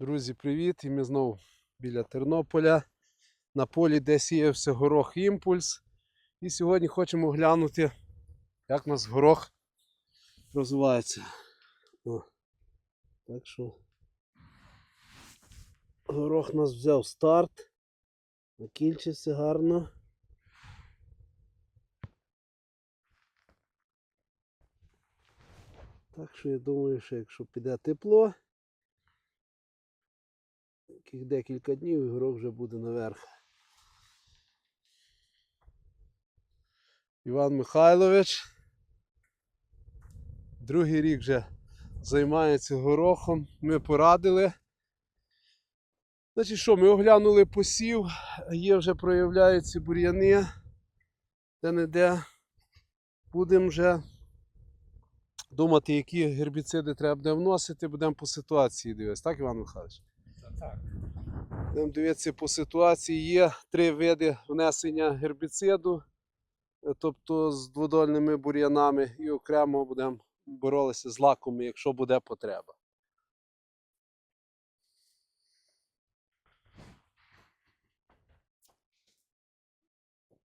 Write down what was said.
Друзі, привіт! І ми знову біля Тернополя. На полі, де сіявся горох імпульс. І сьогодні хочемо глянути, як у нас горох розвивається. О. Так що горох нас взяв старт. Закінчився гарно. Так що я думаю, що якщо піде тепло, таких декілька днів і горох вже буде наверх. Іван Михайлович. Другий рік вже займається горохом. Ми порадили. Значить що, ми оглянули посів, є вже проявляються бур'яни. Де-не-де. Будемо вже думати, які гербіциди треба буде вносити, будемо по ситуації дивитися. Так, Іван Михайлович? Будемо дивитися по ситуації. Є три види внесення гербіциду, е, тобто з дводольними бур'янами, і окремо будемо боротися з лаками, якщо буде потреба.